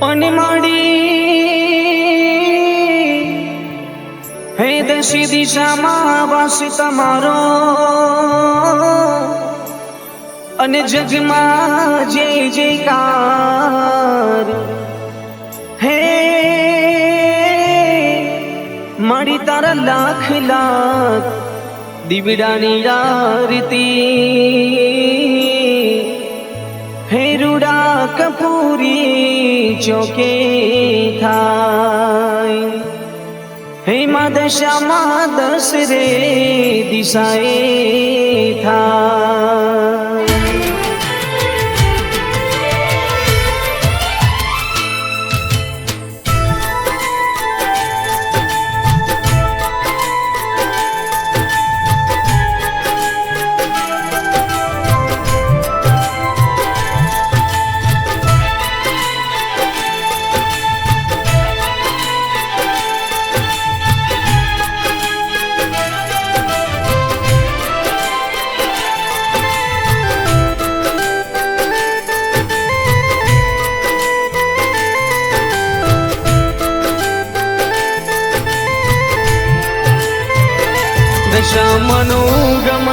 પણ માડી હે દશી દિશામાં વાસી તમારો અને જગમાં જય જયકાર. હે મારી તારા લાખ લાખ દીવડાની આરતી. હે રૂડા કપૂરી ચોકે થાય હે મા દશામાં દસ રે દિશાએ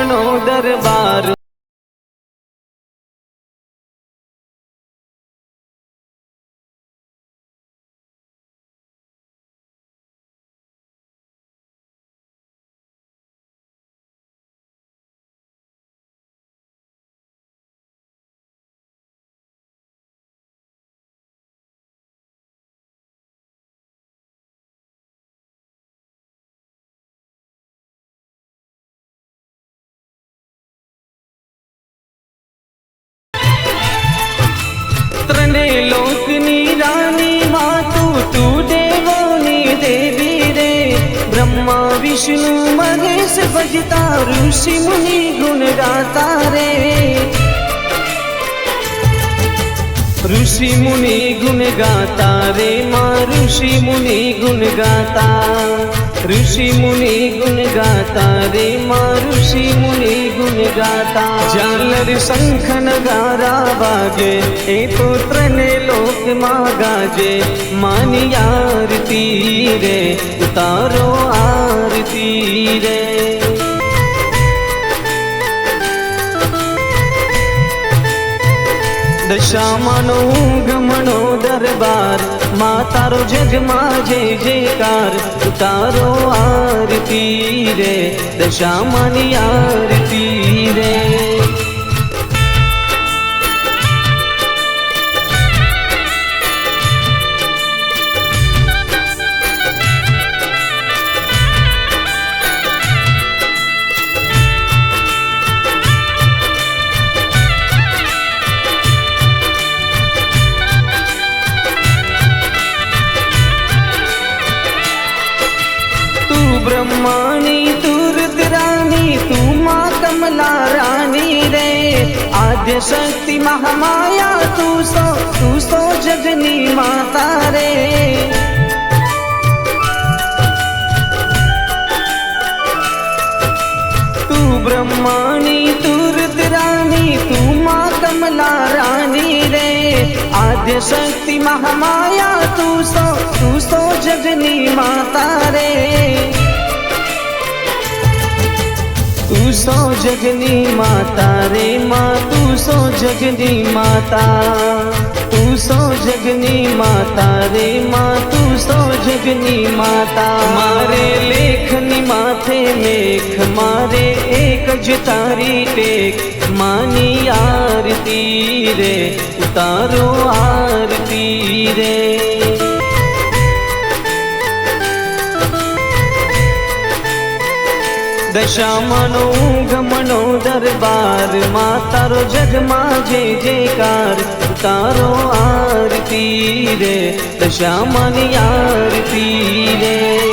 ગમનો દરબાર વિષ્ણુ મહેશ ભજતા ઋષિ મુનિ ગુણ ગાતા રે ઋષિ મુનિ ગુણ ગાતા રે માં ઋષિ મુનિ ગુણ ગાતા ઋષિ મુનિ ગુણ ગાતા રે માં ઋષિ મુનિ ગુણ ગાતા જાલર શંખન ગારા વાગે એ પુત્રને લોકમાં ગાજે માની આરતી રે ઉતારો આરતી રે દશામાનો ગમણો દરબાર માતારો જગમાં જય જયકાર તારો આરતી રે દશામાની આરતી રે આદ્ય શક્તિ મહામાયા તું સો તું સો જગની માતા રે તું બ્રહ્માણી તું રુદ્રાણી તું મા કમલા રાણી રે આદ્ય શક્તિ મહામાયા તું સો તું સો જગની માતા રે તું સો જગની માતા રે માં સો જગની માતા તું સો જગની માતા રે માં તું સો જગની માતા મારે લેખની માથે લેખ મારે એક જ તારી ટેક માની આરતી રે ઉતારો આરતી રે દશામાનો ગમનો દરબાર માતારો જગમાં જે જયકાર તારો આરતી રે દશામની આરતી રે.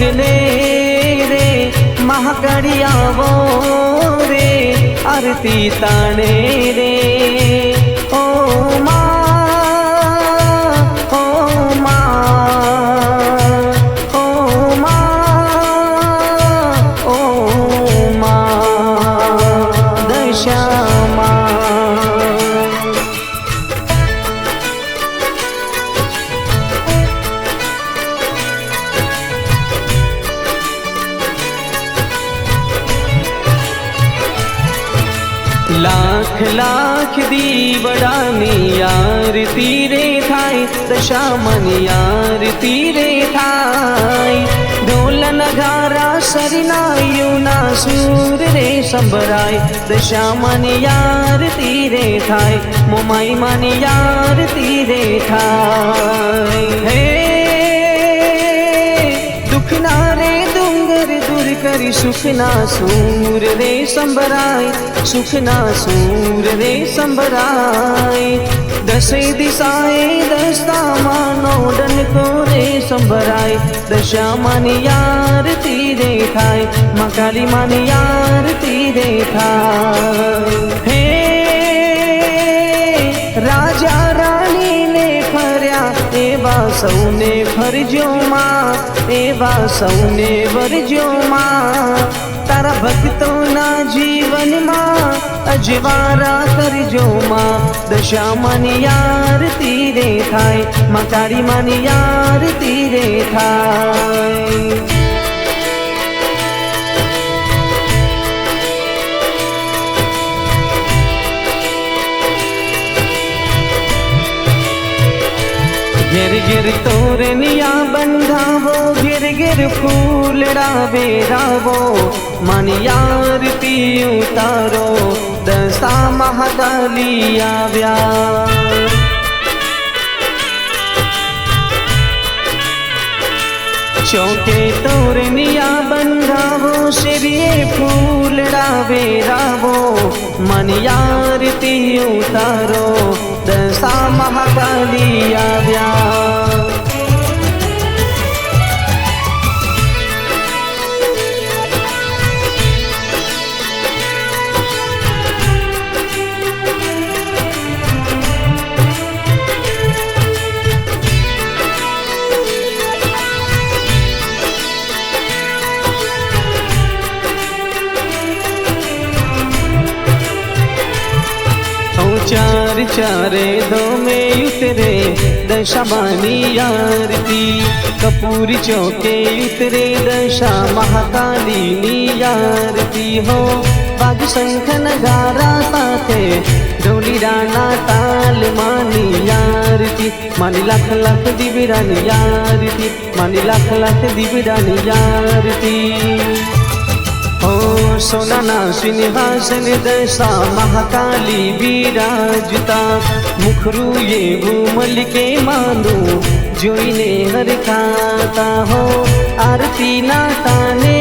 પગલે રે મહાકાળી આવો રે આરતી તાણે રે લાખ લાખ દીવડાની આરતી રે થાય દશામન આરતી રે થાય ઢોલ ઘારા સરનાયુના સૂર રે સંભરાય દશામન આરતી રે થાય મોમાઈ માની આરતી રે થાય હે દુખના રે ડુંગર દૂર કરી સુખના સૂર રે સંભરાય સુખના સૂરને સંભરાય દસે દિશાએ દસ્તામાનો ડનકો રે સંભરાય દશામાની આરતી રે થાય મા કાળી માની આરતી રે થાય હે રાજા રાણીને ફર્યા, એવા સૌને ફરજો માં એવા સૌને વરજો માં તારા ભક્તોના જીવનમાં અજવારા કરજો માં. દશામાની આરતી રે થાય, માં કાળી માની આરતી રે થાય. ઘેર ઘેર તોરનિયા બંધાવો, ઘેર ઘેર ફૂલડા વેરાવો. માની આરતી ઉતારો દસા મહાદલી આવ્યા. ચોકે તોરનિયા બંધાવો, શેરીએ ફૂલડા વેરાવો મની આરતી ઉતારો દસા મહાદલી આવ્યા. દશામાની આરતી કપૂર ચોકે ઉતરે દશા મહાકાલીની આરતી હો વાગ શંખ નગારા સાથે ઢોલી રાણા તાલ માની યારતી માની લાખ લાખ દીવરાની યારતી માની લાખ લાખ દીવરાની યારતી સોનાના સિંહાસન દશા મહાકાલી બિરાજતા. મુખરું એવું મલકે માનું જોઈને હરખાતા હો. આરતીના તાને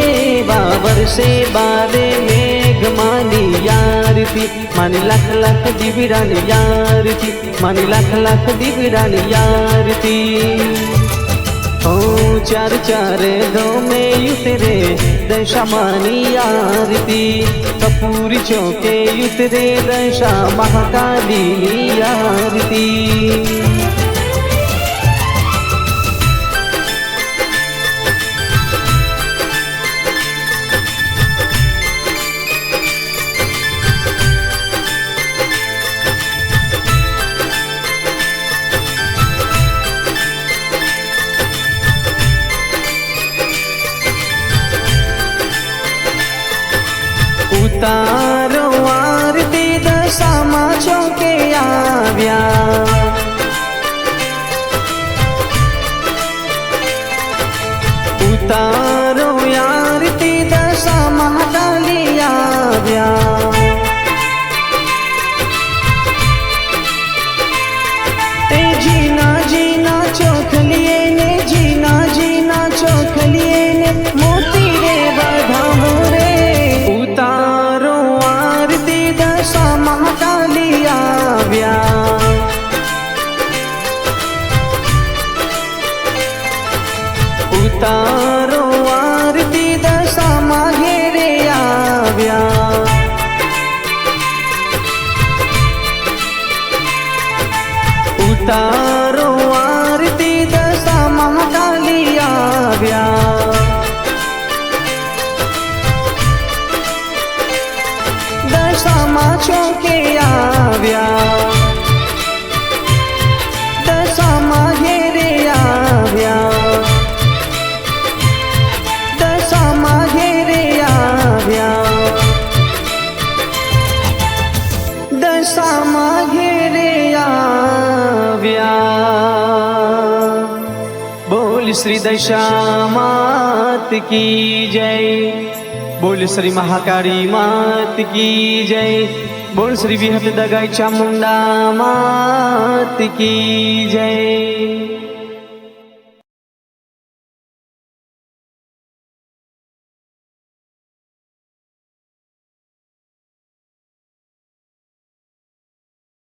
સે બારે મેઘ માની યારતી માની લાખ લાખ દીવડાની યારતી માની લાખ લાખ દીવડાની યારતી ચાર ચારે ગમે ઉતરે દશામાની આરતી. કપૂરી ચોકે ઉતરે દશા મહાકાલીની આરતી. આવ્યા તારો બોલ શ્રી દશા માત કી જય બોલ શ્રી મહાકાળી માત કી જય બોલ શ્રી વિહત દગાઈ ચામુંડા માત કી જય